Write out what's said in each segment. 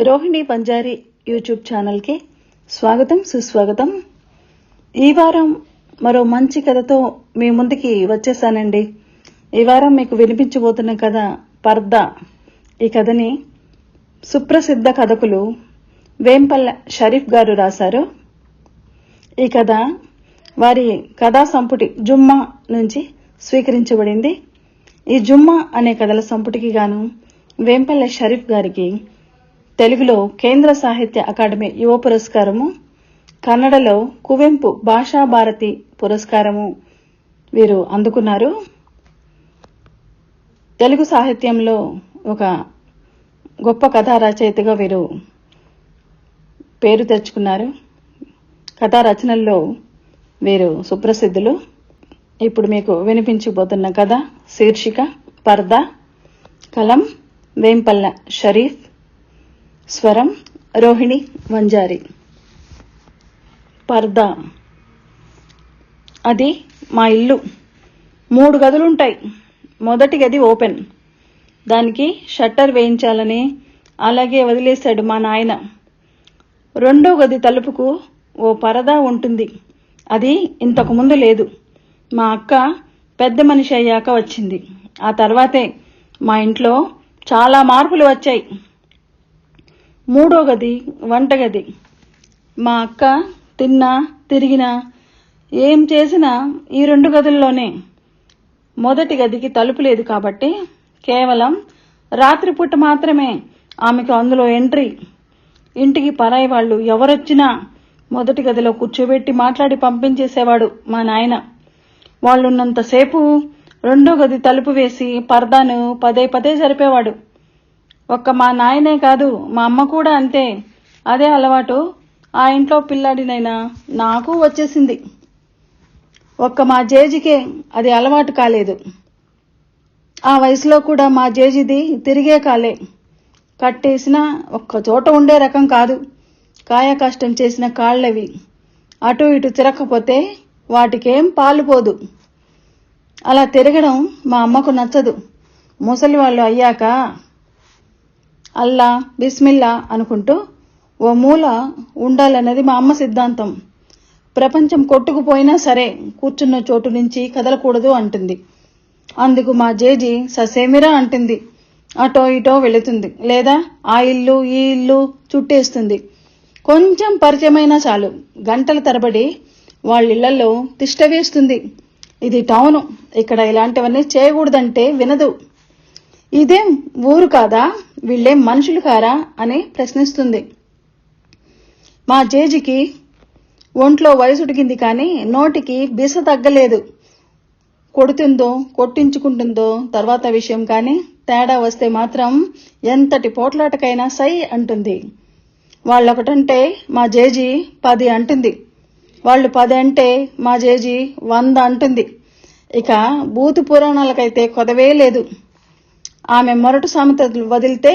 Rohini పంజారి YouTube ఛానల్కి స్వాగతం సుస్వాగతం. ఈ వారం మరో మంచి కథతో మీ ముందుకి వచ్చేసానండి. ఈ వారం మీకు వినిపించబోతున్న కథ పర్దా. ఈ కథని సుప్రసిద్ధ కథకులు వేంపల్ల షరీఫ్ గారు రాశారు. ఈ కథ వారి కథా సంపుటి జుమ్మా నుంచి స్వీకరించబడింది. ఈ జుమ్మా అనే కథల సంపుటికి గాను వేంపల్లె షరీఫ్ గారికి తెలుగులో కేంద్ర సాహిత్య అకాడమీ యువ పురస్కారము కన్నడలో కువెంపు భాషా భారతి పురస్కారము. వీరు అందుకున్నారు. తెలుగు సాహిత్యంలో ఒక గొప్ప కథా రచయితగా వీరు పేరు తెచ్చుకున్నారు. కథా రచనల్లో వీరు సుప్రసిద్ధులు. ఇప్పుడు మీకు వినిపించబోతున్న కథ శీర్షిక పర్దా కలం వేంపల్ల షరీఫ్ స్వరం రోహిణి వంజారి. పర్దా. అది మా ఇల్లు. మూడు గదులుంటాయి. మొదటి గది ఓపెన్. దానికి షట్టర్ వేయించాలని అలాగే వదిలేశాడు మా నాయన. రెండో గది తలుపుకు ఓ పరదా ఉంటుంది. అది ఇంతకుముందు లేదు. మా అక్క పెద్ద మనిషి అయ్యాక వచ్చింది. ఆ తర్వాతే మా ఇంట్లో చాలా మార్పులు వచ్చాయి. మూడో గది వంటగది మా అక్క తిన్నా తిరిగినా ఏం చేసినా ఈ రెండు గదుల్లోనే. మొదటి గదికి తలుపు లేదు కాబట్టి కేవలం రాత్రిపూట మాత్రమే ఆమెకు అందులో ఎంట్రీ. ఇంటికి పరాయి వాళ్ళు ఎవరొచ్చినా మొదటి గదిలో కూర్చోబెట్టి మాట్లాడి పంపించేసేవాడు మా నాయన. వాళ్ళున్నంతసేపు రెండో గది తలుపు వేసి పరదాను పదే పదే జరిపేవాడు. ఒక్క మా నాయనే కాదు మా అమ్మ కూడా అంతే. అదే అలవాటు. ఆ ఇంట్లో పిల్లాడినైనా నాకు వచ్చేసింది. ఒక్క మా జేజికే అది అలవాటు కాలేదు. ఆ వయసులో కూడా మా జేజిది తిరిగే కాలే. కట్టేసిన ఒక్క చోట ఉండే రకం కాదు. కాయ కష్టం చేసిన కాళ్ళవి. అటు ఇటు తిరగకపోతే వాటికేం పాలుపోదు అలా తిరగడం మా అమ్మకు నచ్చదు. ముసలి వాళ్ళు అయ్యాక అల్లా బిస్మిల్లా అనుకుంటూ ఓ మూల ఉండాలన్నది మా అమ్మ సిద్ధాంతం. ప్రపంచం కొట్టుకుపోయినా సరే కూర్చున్న చోటు నుంచి కదలకూడదు అంటుంది. అందుకు మా జేజి ససేమిరా అంటుంది. అటో ఇటో వెళుతుంది. లేదా ఆ ఇల్లు ఈ ఇల్లు చుట్టేస్తుంది. కొంచెం పరిచయమైనా చాలు. గంటల తరబడి వాళ్ళ ఇళ్ళలో తిష్టవేస్తుంది ఇది టౌను. ఇక్కడ ఇలాంటివన్నీ చేయకూడదంటే వినదు. ఇదేం ఊరు కాదా? వీళ్ళేం మనుషులు కారా? అని ప్రశ్నిస్తుంది. మా జేజికి ఒంట్లో వయసుడికింది కానీ నోటికి బిస తగ్గలేదు. కొడుతుందో కొట్టించుకుంటుందో తర్వాత విషయం కానీ తేడా వస్తే మాత్రం ఎంతటి పోట్లాటకైనా సై అంటుంది. వాళ్ళొకటంటే మా జేజీ పది అంటుంది. వాళ్ళు పది అంటే మా జేజీ వంద అంటుంది. ఇక బూతు పురాణాలకైతే కొదవే లేదు. ఆమె మొరటు సామెతలు వదిలితే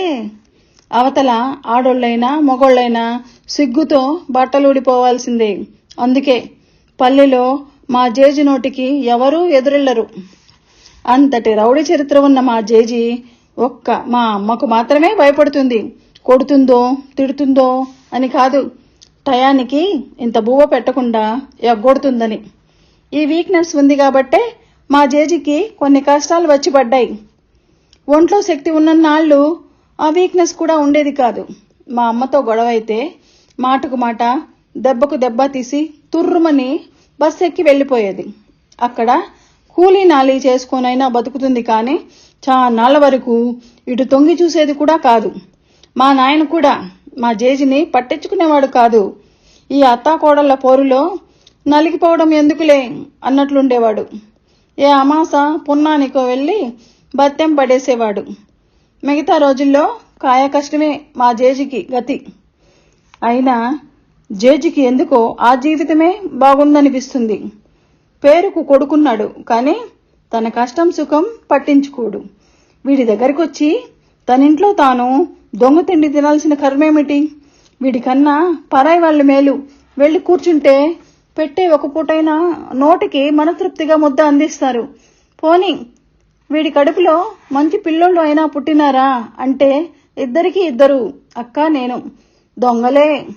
అవతల ఆడోళ్ళైనా మొగోళ్ళైనా సిగ్గుతో బట్టలు ఊడిపోవాల్సిందే అందుకే పల్లెలో మా జేజి నోటికి ఎవరూ ఎదురెళ్ళరు. అంతటి రౌడీ చరిత్ర ఉన్న మా జేజి ఒక్క మా అమ్మకు మాత్రమే భయపడుతుంది. కొడుతుందో తిడుతుందో అని కాదు. టయానికి ఇంత బువ్వ పెట్టకుండా ఎగ్గొడుతుందని. ఈ వీక్నెస్ ఉంది కాబట్టే మా జేజికి కొన్ని కష్టాలు వచ్చి పడ్డాయి. ఒంట్లో శక్తి ఉన్నన్నాళ్ళు ఆ వీక్నెస్ కూడా ఉండేది కాదు. మా అమ్మతో గొడవ అయితే మాటకు మాట దెబ్బకు దెబ్బ తీసి తుర్రుమని బస్ ఎక్కి వెళ్ళిపోయేది. అక్కడ కూలీ నాలి చేసుకొనైనా బతుకుతుంది కానీ నాళ్ళ వరకు ఇటు తొంగి చూసేది కూడా కాదు. మా నాయన కూడా మా జేజిని పట్టించుకునేవాడు కాదు. ఈ అత్తాకోడళ్ళ పోరులో నలిగిపోవడం ఎందుకులే అన్నట్లుండేవాడు. ఏ అమాస పున్నానికో వెళ్ళి బత్తెం పడేసేవాడు. మిగతా రోజుల్లో కాయ కష్టమే మా జేజికి గతి. అయినా జేజికి ఎందుకో ఆ జీవితమే బాగుందనిపిస్తుంది. పేరుకు కొడుకున్నాడు కానీ తన కష్టం సుఖం పట్టించుకోడు. వీడి దగ్గరికి వచ్చి తనింట్లో తాను దొంగ తిండి తినాల్సిన కర్మేమిటి? వీడికన్నా పరాయి వాళ్ళ మేలు. వెళ్ళి కూర్చుంటే పెట్టే ఒక పూటైనా నోటికి మనతృప్తిగా ముద్ద అందిస్తారు. పోనీ వీడి కడుపులో మంచి పిల్లోళ్ళు అయినా పుట్టినారా అంటే ఇద్దరికి ఇద్దరు అక్క నేను. దొంగలే.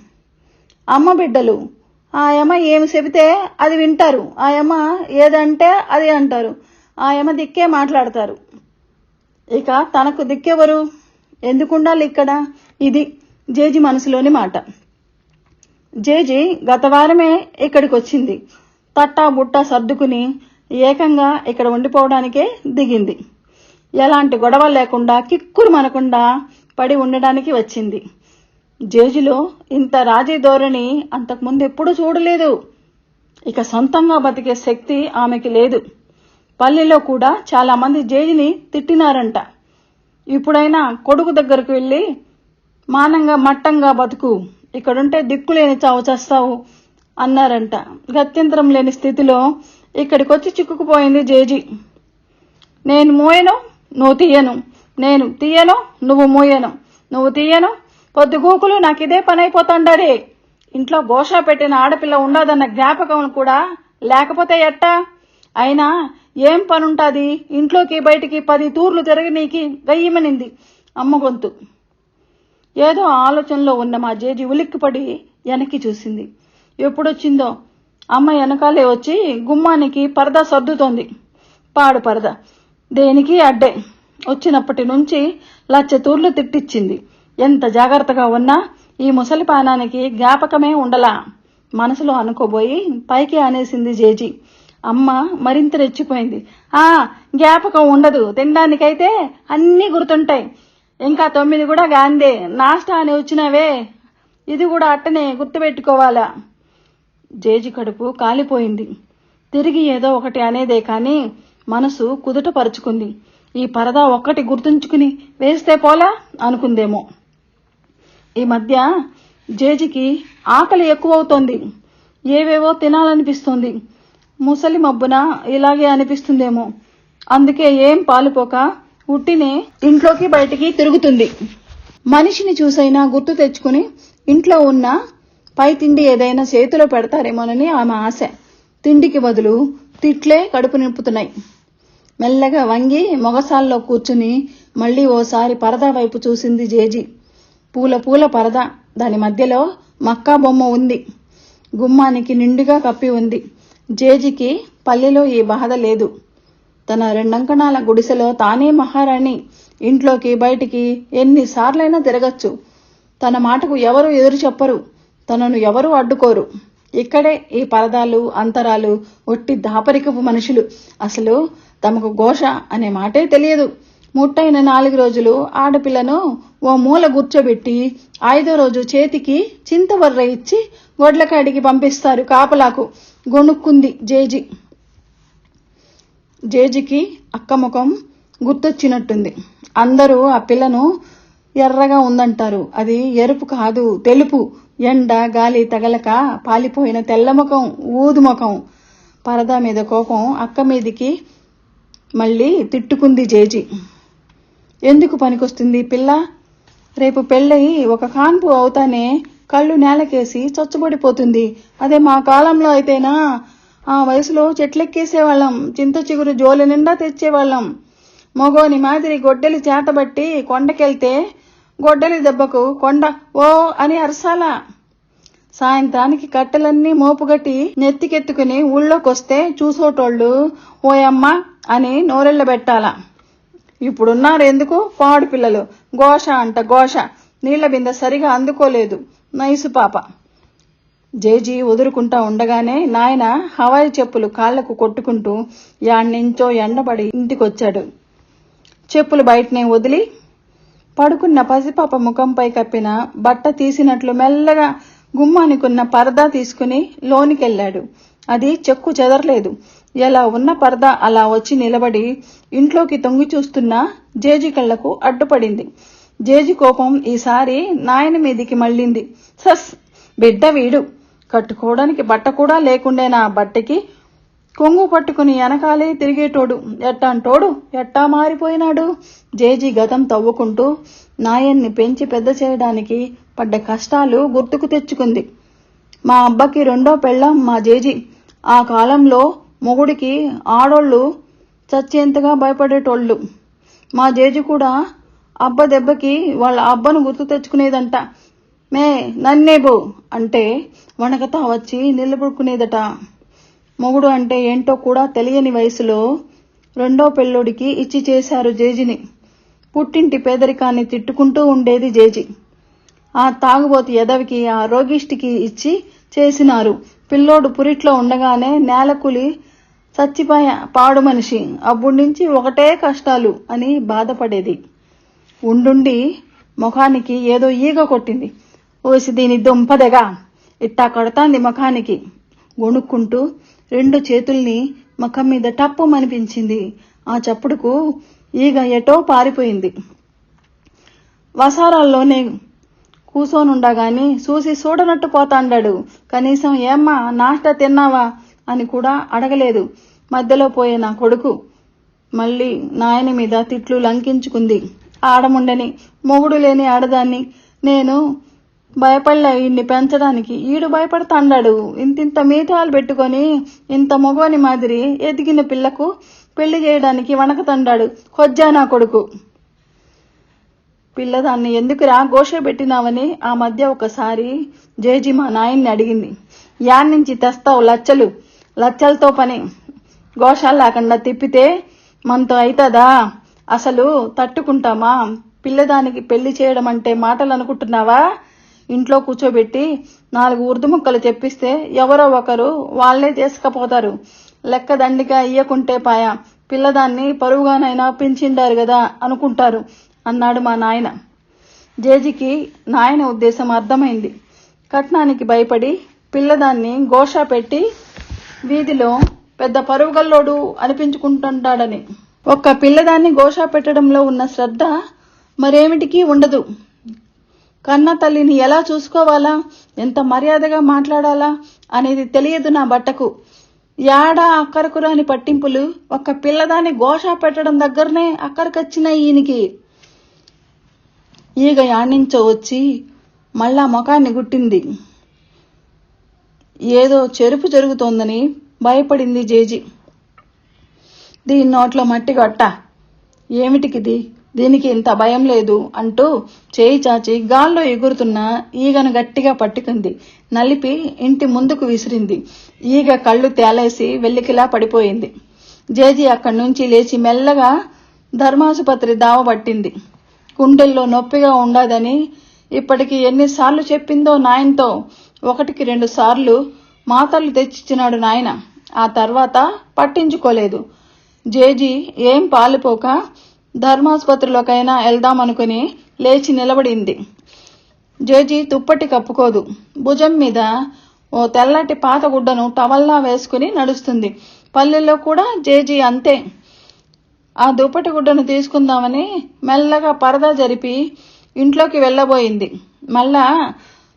అమ్మ బిడ్డలు. ఆయమ్మ ఏమి చెబితే అది వింటారు. ఆయమ్మ ఏదంటే అది అంటారు. ఆయమ్మ దిక్కే మాట్లాడతారు. ఇక తనకు దిక్కెవరు? ఎందుకుండాలి ఇక్కడ? ఇది జేజీ మనసులోని మాట. జేజీ గత వారమే ఇక్కడికి వచ్చింది తట్టా బుట్ట సర్దుకుని ఏకంగా ఇక్కడ ఉండిపోవడానికే దిగింది. ఎలాంటి గొడవ లేకుండా కిక్కురు మనకుండా పడి ఉండడానికి వచ్చింది. జేజులో ఇంత రాజీ ధోరణి అంతకుముందు ఎప్పుడూ చూడలేదు. ఇక సొంతంగా బతికే శక్తి ఆమెకి లేదు. పల్లెలో కూడా చాలామంది జేజిని తిట్టినారంట. ఇప్పుడైనా కొడుకు దగ్గరకు వెళ్ళి మానంగా మట్టంగా బతుకు. ఇక్కడుంటే దిక్కులేని చావు చేస్తావు అన్నారంట. గత్యంతరం లేని స్థితిలో ఇక్కడికి వచ్చి చిక్కుకుపోయింది జేజీ. నేను మోయను నువ్వు తీయను. నేను తీయను నువ్వు మోయను. నువ్వు తీయను పొద్దుగూకులు నాకు ఇదే పని అయిపోతాండరే ఇంట్లో గోషా పెట్టిన ఆడపిల్ల ఉండదన్న జ్ఞాపకం కూడా లేకపోతే ఎట్టా? అయినా ఏం పనుంటుంది? ఇంట్లోకి బయటికి పది తూర్లు తిరగనీకి నీకి గయ్యమనింది అమ్మ గొంతు. ఏదో ఆలోచనలో ఉన్న మా జేజీ ఉలిక్కిపడి వెనక్కి చూసింది. ఎప్పుడొచ్చిందో అమ్మ వెనకాలే వచ్చి గుమ్మానికి పరదా సర్దుతోంది. పాడు పరద. దేనికి? అడ్డే. వచ్చినప్పటి నుంచి లచ్చతూర్లు తిట్టిచ్చింది. ఎంత జాగ్రత్తగా ఉన్నా ఈ ముసలి పానానికి జ్ఞాపకమే ఉండలా. మనసులో అనుకోబోయి పైకి అనేసింది జేజీ. అమ్మ మరింత రెచ్చిపోయింది. ఆ జ్ఞాపకం ఉండదు. తినడానికైతే అన్నీ గుర్తుంటాయి. ఇంకా తొమ్మిది కూడా గాందే. నాస్టా అని వచ్చినవే. ఇది కూడా అట్టనే గుర్తుపెట్టుకోవాలా? జేజి కడుపు కాలిపోయింది. తిరిగి ఏదో ఒకటి అనేదే కానీ మనసు కుదుటపరుచుకుంది. ఈ పరదా ఒక్కటి గుర్తుంచుకుని వేస్తే పోలా? అనుకుందేమో. ఈ మధ్య జేజికి ఆకలి ఎక్కువవుతోంది. ఏవేవో తినాలనిపిస్తుంది. ముసలి మబ్బున ఇలాగే అనిపిస్తుందేమో. అందుకే ఏం పాలుపోక ఉట్టినే ఇంట్లోకి బయటికి తిరుగుతుంది. మనిషిని చూసైనా గుర్తు తెచ్చుకుని ఇంట్లో ఉన్న పై తిండి ఏదైనా చేతిలో పెడతారేమోనని ఆమె ఆశ. తిండికి బదులు తిట్లే కడుపు నింపుతున్నాయి. మెల్లగా వంగి మొగసాల్లో కూర్చుని మళ్ళీ ఓసారి పరదా వైపు చూసింది జేజీ. పూల పూల పరద. దాని మధ్యలో మక్కా బొమ్మ ఉంది. గుమ్మానికి నిండుగా కప్పి ఉంది. జేజీకి పల్లెలో ఈ బాధ లేదు. తన రెండంకణాల గుడిసెలో తానే మహారాణి. ఇంట్లోకి బయటికి ఎన్నిసార్లైనా తిరగచ్చు. తన మాటకు ఎవరు ఎదురు చెప్పరు. తనను ఎవరు అడ్డుకోరు. ఇక్కడే ఈ పరదాలు అంతరాలు ఒట్టి దాపరికపు మనుషులు. అసలు తమకు ఘోష అనే మాటే తెలియదు. ముట్టైన నాలుగు రోజులు ఆడపిల్లను ఓ మూల గుర్చోబెట్టి ఐదో రోజు చేతికి చింతవర్ర ఇచ్చి గొడ్లకాడికి పంపిస్తారు కాపలాకు. గొణుక్కుంది జేజి. జేజికి అక్క ముఖం గుర్తొచ్చినట్టుంది. అందరూ ఆ పిల్లను ఎర్రగా ఉందంటారు. అది ఎరుపు కాదు తెలుపు. ఎండ గాలి తగలక పాలిపోయిన తెల్ల ముఖం ఊదు ముఖం. పరదా మీద కోపం అక్క మీదికి మళ్ళీ తిట్టుకుంది జేజీ. ఎందుకు పనికొస్తుంది పిల్ల? రేపు పెళ్ళయి ఒక కాన్పు అవుతానే కళ్ళు నేలకేసి చచ్చుబడిపోతుంది. అదే మా కాలంలో అయితేనా? ఆ వయసులో చెట్లెక్కేసేవాళ్ళం చింత చిగురు జోలి నిండా తెచ్చేవాళ్ళం. మగోని మాదిరి గొడ్డలి చేతబట్టి కొండకెళ్తే గొడ్డలి దెబ్బకు కొండ ఓ అని అరసాల. సాయంత్రానికి కట్టెలన్నీ మోపుగట్టి నెత్తికెత్తుకుని ఊళ్ళోకొస్తే చూసోటోళ్ళు ఓయమ్మ అని నోరెళ్ళబెట్టాల. ఇప్పుడున్నారు ఎందుకు పాడు పిల్లలు. ఘోష అంట ఘోష. నీళ్ళ బిందె సరిగా అందుకోలేదు. నైసు పాప. జేజీ వదులుకుంటా ఉండగానే నాయన హవాయి చెప్పులు కాళ్ళకు కొట్టుకుంటూ యాడ్నించో ఎండబడి ఇంటికొచ్చాడు. చెప్పులు బయటనే వదిలి పడుకున్న పసిపాప ముఖంపై కప్పిన బట్ట తీసినట్లు మెల్లగా గుమ్మానికున్న పరదా తీసుకుని లోనికెళ్ళాడు. అది చెక్కు చెదరలేదు. ఎలా ఉన్న పరదా అలా వచ్చి నిలబడి ఇంట్లోకి తొంగి చూస్తున్న జేజి కళ్ళకు అడ్డుపడింది. జేజి కోపం ఈసారి నాయన మీదికి మళ్ళింది. సస్ బిడ్డ వీడు. కట్టుకోవడానికి బట్ట కూడా లేకుండే నా బట్టకి కొంగు పట్టుకుని వెనకాలే తిరిగేటోడు. ఎట్టాంటోడు ఎట్టా మారిపోయినాడు? జేజీ గతం తవ్వుకుంటూ నాయన్ని పెంచి పెద్ద చేయడానికి పడ్డ కష్టాలు గుర్తుకు తెచ్చుకుంది. మా అబ్బకి రెండో పెళ్ళం మా జేజీ. ఆ కాలంలో మొగుడికి ఆడోళ్ళు చచ్చేంతగా భయపడేటోళ్ళు. మా జేజీ కూడా అబ్బ దెబ్బకి వాళ్ళ అబ్బను గుర్తు తెచ్చుకునేదంట. మే నన్నేబు అంటే వణకతా వచ్చి నిలబడుకునేదట. మొగుడు అంటే ఏంటో కూడా తెలియని వయసులో రెండో పెళ్ళోడికి ఇచ్చి చేశారు జేజిని. పుట్టింటి పేదరికాన్ని తిట్టుకుంటూ ఉండేది జేజి. ఆ తాగుబోతు ఎదవికి ఆ రోగిష్టికి ఇచ్చి చేసినారు. పిల్లోడు పురిట్లో ఉండగానే నేలకులి చచ్చిపోయ పాడు మనిషి. అప్పుడు నుంచి ఒకటే కష్టాలు అని బాధపడేది. ఉండుండి ముఖానికి ఏదో ఈగ కొట్టింది. ఓసి దీని దుంపదెగా. ఇట్టా కొడతాంది ముఖానికి. గొణుక్కుంటూ రెండు చేతుల్ని ముఖం మీద టప్పుమనిపించింది ఆ చప్పుడుకు ఈగ ఎటో పారిపోయింది. వసారాల్లోనే కూసోనుండగాని చూసి చూడనట్టు పోతాండాడు కనీసం ఏమ్మా నాష్ట తిన్నావా? అని కూడా అడగలేదు. మధ్యలో పోయే నా కొడుకు మళ్ళీ నాయన మీద తిట్లు లంకించుకుంది. ఆడముండని మొగుడు లేని ఆడదాన్ని నేను భయపడలే ఈయన్ని పెంచడానికి. ఈడు భయపడతాండాడు. ఇంత మీతాలు పెట్టుకొని ఇంత మగవని మాదిరి ఎదిగిన పిల్లకు పెళ్ళి చేయడానికి వణకతండాడు కొజ్జా నా కొడుకు పిల్లదాన్ని ఎందుకురా ఘోష పెట్టినావని ఆ మధ్య ఒకసారి జేజీ మా నాయన్ని అడిగింది. యాడ్ నుంచి తెస్తావు లచ్చలు. లచ్చలతో పని. ఘోషాలు లేకుండా తిప్పితే మనతో అవుతుందా అసలు తట్టుకుంటామా? పిల్లదానికి పెళ్ళి చేయడం అంటే మాటలు అనుకుంటున్నావా? ఇంట్లో కూర్చోబెట్టి నాలుగు ఉర్దు ముక్కలు చెప్పిస్తే ఎవరో ఒకరు వాళ్ళే తీసుకపోతారు. లెక్క దండిగా ఇయ్యకుంటే పాయ పిల్లదాన్ని పరువుగానైనా పెంచిండారు కదా అనుకుంటారు అన్నాడు మా నాయన. జేజికి నాయన ఉద్దేశం అర్థమైంది. కట్నానికి భయపడి పిల్లదాన్ని గోషా పెట్టి వీధిలో పెద్ద పరుగుగల్లోడు అనిపించుకుంటుంటాడని. ఒక్క పిల్లదాన్ని గోషా పెట్టడంలో ఉన్న శ్రద్ధ మరేమిటికీ ఉండదు. కన్న తల్లిని ఎలా చూసుకోవాలా? ఎంత మర్యాదగా మాట్లాడాలా? అనేది తెలియదు నా బట్టకు. యాడా అక్కరకురాని పట్టింపులు? ఒక పిల్లదాన్ని ఘోష పెట్టడం దగ్గరనే అక్కరికొచ్చినాయి ఈయనకి. ఈగ యాడ్నించో వచ్చి మళ్ళా ముఖాన్ని గుట్టింది. ఏదో చెరుపు జరుగుతోందని భయపడింది జేజీ. దీని నోట్లో మట్టి కొట్ట ఏమిటికిది? దీనికి ఇంత భయం లేదు అంటూ చేయి చాచి గాల్లో ఎగురుతున్న ఈగను గట్టిగా పట్టుకుంది. నలిపి ఇంటి ముందుకు విసిరింది. ఈగ కళ్ళు తేలేసి వెల్లికిలా పడిపోయింది. జేజీ అక్కడి నుంచి లేచి మెల్లగా ధర్మాసుపత్రి దావ పట్టింది. గుండెల్లో నొప్పిగా ఉండదని ఇప్పటికి ఎన్నిసార్లు చెప్పిందో నాయనతో ఒకటికి రెండు సార్లు మాతలు తెచ్చిచ్చినాడు నాయన. ఆ తర్వాత పట్టించుకోలేదు. జేజీ ఏం పాలిపోక ధర్మాసుపత్రిలోకైనా వెళ్దామనుకుని లేచి నిలబడింది. జేజీ తుప్పటి కప్పుకోదు. భుజం మీద ఓ తెల్లటి పాత గుడ్డను టవల్లా వేసుకుని నడుస్తుంది. పల్లెల్లో కూడా జేజీ అంతే. ఆ దుప్పటి గుడ్డను తీసుకుందామని మెల్లగా పరదా జరిపి ఇంట్లోకి వెళ్ళబోయింది. మళ్ళా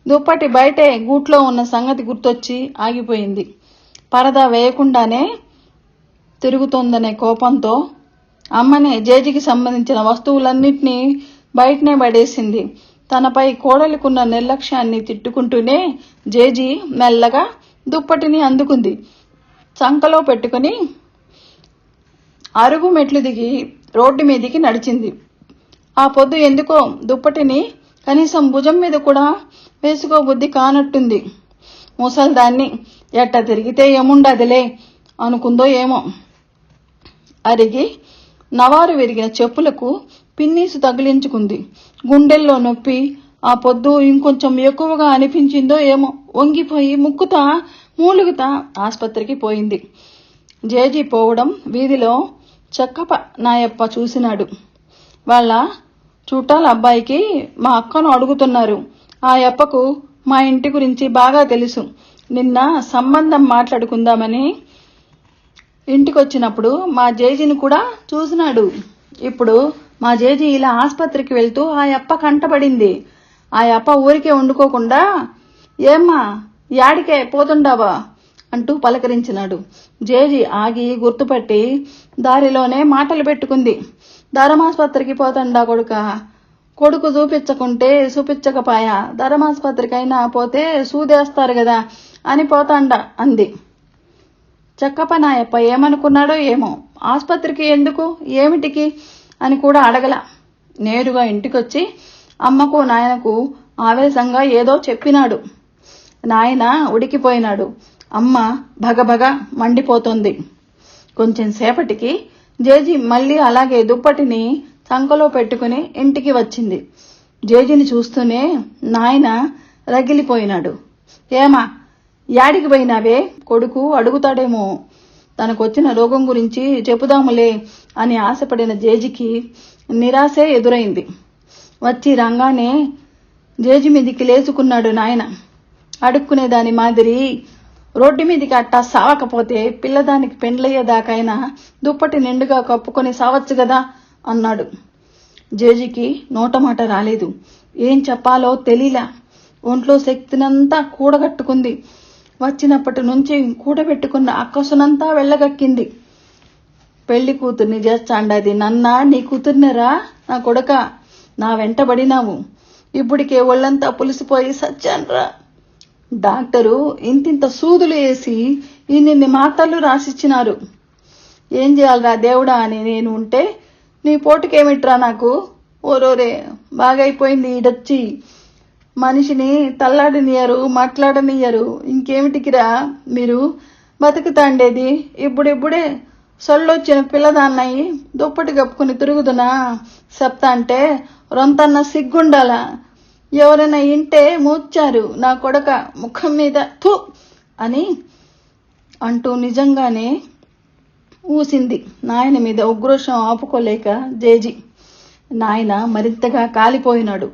దుప్పటి బయటే గూట్లో ఉన్న సంగతి గుర్తొచ్చి ఆగిపోయింది. పరదా వేయకుండానే తిరుగుతోందనే కోపంతో అమ్మనే జేజీకి సంబంధించిన వస్తువులన్నింటినీ బయటనే పడేసింది. తనపై కోడలికున్న నిర్లక్ష్యాన్ని తిట్టుకుంటూనే జేజీ మెల్లగా దుప్పటిని అందుకుంది. చంకలో పెట్టుకుని అరుగు మెట్లు దిగి రోడ్డు మీదికి నడిచింది. ఆ పొద్దు ఎందుకో దుప్పటిని కనీసం భుజం మీద కూడా వేసుకోబుద్ధి కానట్టుంది. ముసల్దాన్ని ఎట్ట తిరిగితే ఏముండదులే అనుకుందో ఏమో. అరిగి నవారు విరిగిన చెప్పులకు పిన్నీసు తగిలించుకుంది. గుండెల్లో నొప్పి ఆ పొద్దు ఇంకొంచెం ఎక్కువగా అనిపించిందో ఏమో వంగిపోయి ముక్కుతా మూలుగుతా ఆసుపత్రికి పోయింది. జేజీ పోవడం వీధిలో చెక్కప నాయప్ప చూసినాడు. వాళ్ళ చుట్టాల అబ్బాయికి మా అక్కను అడుగుతున్నారు. ఆ యప్పకు మా ఇంటి గురించి బాగా తెలుసు. నిన్న సంబంధం మాట్లాడుకుందామని ఇంటికి వచ్చినప్పుడు మా జేజీని కూడా చూసినాడు. ఇప్పుడు మా జేజీ ఇలా ఆసుపత్రికి వెళ్తూ ఆ అప్ప కంటపడింది. ఆ అప్ప ఊరికే వండుకోకుండా ఏమ్మా యాడికే పోతుండావా? అంటూ పలకరించినాడు. జేజీ ఆగి గుర్తుపట్టి దారిలోనే మాటలు పెట్టుకుంది. ధర్మాసుపత్రికి పోతండా కొడుక? కొడుకు చూపించకుంటే చూపించకపాయా. ధరమాసుపత్రికైనా పోతే సూదేస్తారు కదా అని పోతాండా అంది. చక్కపనాయప్ప ఏమనుకున్నాడో ఏమో. ఆసుపత్రికి ఎందుకు? ఏమిటికి? అని కూడా అడగల. నేరుగా ఇంటికొచ్చి అమ్మకు నాయనకు ఆవేశంగా ఏదో చెప్పినాడు. నాయన ఉడికిపోయినాడు. అమ్మ భగభగ మండిపోతోంది. కొంచెం సేపటికి జేజీ మళ్ళీ అలాగే దుప్పటిని సంకలో పెట్టుకుని ఇంటికి వచ్చింది. జేజీని చూస్తూనే నాయన రగిలిపోయినాడు. ఏమా యాడికి పోయినావే? కొడుకు అడుగుతాడేమో. తనకు వచ్చిన రోగం గురించి చెబుదాములే అని ఆశపడిన జేజికి నిరాశే ఎదురైంది. వచ్చి రంగానే జేజి మీదికి లేచుకున్నాడు నాయన. అడుక్కునే దాని మాదిరి రోడ్డు మీదికి అట్టా సావకపోతే పిల్లదానికి పెండ్లయ్యేదాకైనా దుప్పటి నిండుగా కప్పుకొని సావచ్చు కదా అన్నాడు. జేజికి నోటమాట రాలేదు. ఏం చెప్పాలో తెలీలా. ఒంట్లో శక్తినంతా కూడగట్టుకుంది. వచ్చినప్పటి నుంచి కూడబెట్టుకున్న అక్కసునంతా వెళ్ళగక్కింది. పెళ్ళి కూతుర్ని చేస్తాండది. నన్నా నీ కూతుర్నిరా? నా కొడక నా వెంటబడినావు ఇప్పటికే ఒళ్ళంతా పులిసిపోయి సచ్చాన్రా. డాక్టరు ఇంతింత సూదులు వేసి ఇన్నిన్ని మాతలు రాసిచ్చినారు. ఏం చేయాలరా దేవుడా అని నేను ఉంటే నీ పోటుకేమిట్రా నాకు? ఓరోరే బాగైపోయింది ఈడొచ్చి మనిషిని తల్లాడనియరు మాట్లాడనియరు ఇంకేమిటికిరా మీరు? బతుకుతాండేది. ఇప్పుడిప్పుడే సొల్లొచ్చిన పిల్లదాన్నయ్యి దుప్పటి కప్పుకుని తిరుగుదునా? చెప్తా అంటే రొంతన్న సిగ్గుండాల. ఎవరైనా ఇంటే మూర్చారు నా కొడక ముఖం మీద థు అని అంటూ నిజంగానే ఊసింది. నాయన మీద ఉగ్రోషం ఆపుకోలేక జేజీ. నాయన మరింతగా కాలిపోయినాడు.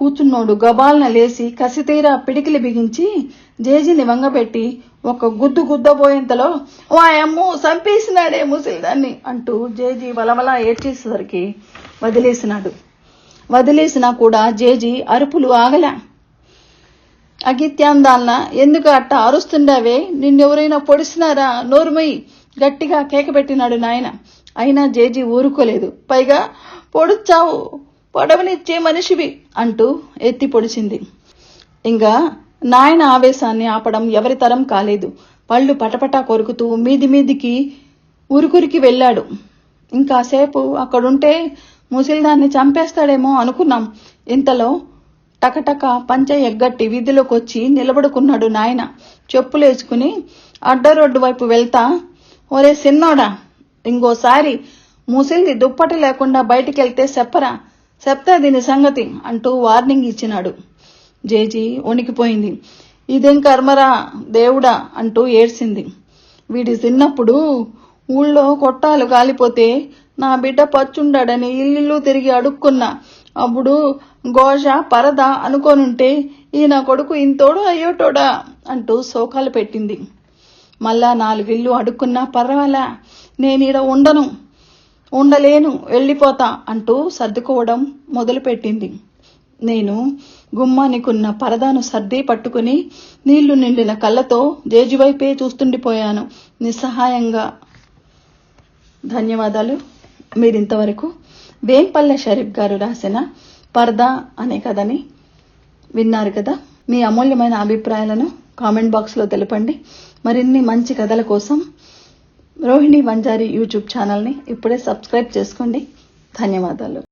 కూచున్నోడు గబాలన లేసి కసితీరా పిడికిలి బిగించి జేజీని వంగబెట్టి ఒక గుద్దు గుద్దబోయేంతలో వాయమ్మో చంపేసినాడే ముసిలిదాన్ని అంటూ జేజీ వలవలా ఏడ్చేసేసరికి వదిలేసినాడు. వదిలేసినా కూడా జేజీ అరుపులు ఆగలా. అగిత్యాందాలన ఎందుకు అట్ట అరుస్తుండావే? నిన్నెవరైనా పొడిసినారా? నోరుమై గట్టిగా కేకబెట్టినాడు నాయన. అయినా జేజీ ఊరుకోలేదు. పైగా పొడుచావు పొడవనిచ్చే మనిషివి అంటూ ఎత్తి పొడిచింది. ఇంకా నాయన ఆవేశాన్ని ఆపడం ఎవరి తరం కాలేదు. పళ్ళు పటపటా కొరుకుతూ మీది మీదికి ఉరుకురికి వెళ్ళాడు. ఇంకాసేపు అక్కడుంటే ముసిల్దాన్ని చంపేస్తాడేమో అనుకున్నాం. ఇంతలో టకటక పంచ ఎగ్గట్టి వీధిలోకి వచ్చి నిలబడుకున్నాడు నాయన. చెప్పులేసుకుని అడ్డరోడ్డు వైపు వెళ్తా ఒరే సిన్నోడా ఇంకోసారి ముసిల్ది దుప్పటి లేకుండా బయటికి వెళ్తే చెప్పరా? చెప్తా దీని సంగతి అంటూ వార్నింగ్ ఇచ్చినాడు. జేజీ వణికిపోయింది. ఇదేం కర్మరా దేవుడా అంటూ ఏడ్చింది. వీడి చిన్నప్పుడు ఊళ్ళో కొట్టాలు కాలిపోతే నా బిడ్డ పచ్చుండాడని ఇల్లు తిరిగి అడుక్కున్నా. అప్పుడు ఘోష పరద అనుకోనుంటే ఈ నా కొడుకు ఇంతోడు అయ్యోటోడా అంటూ శోకాలు పెట్టింది. మళ్ళా నాలుగిల్లు అడుక్కున్నా పర్వాలా నేనీడ ఉండను. ఉండలేను వెళ్ళిపోతా అంటూ సర్దుకోవడం మొదలుపెట్టింది. నేను గుమ్మానికున్న పరదాను సర్ది పట్టుకుని నీళ్ళు నిండిన కళ్ళతో జేజువైపే చూస్తుండిపోయాను. నిస్సహాయంగా. ధన్యవాదాలు. మీరింతవరకు వేంపల్లె షరీఫ్ గారు రాసిన పరదా అనే కథని విన్నారు కదా. మీ అమూల్యమైన అభిప్రాయాలను కామెంట్ బాక్స్లో తెలపండి. మరిన్ని మంచి కథల కోసం రోహిణి వంజారి యూట్యూబ్ ఛానల్ని ఇప్పుడే సబ్స్క్రైబ్ చేసుకోండి. ధన్యవాదాలు.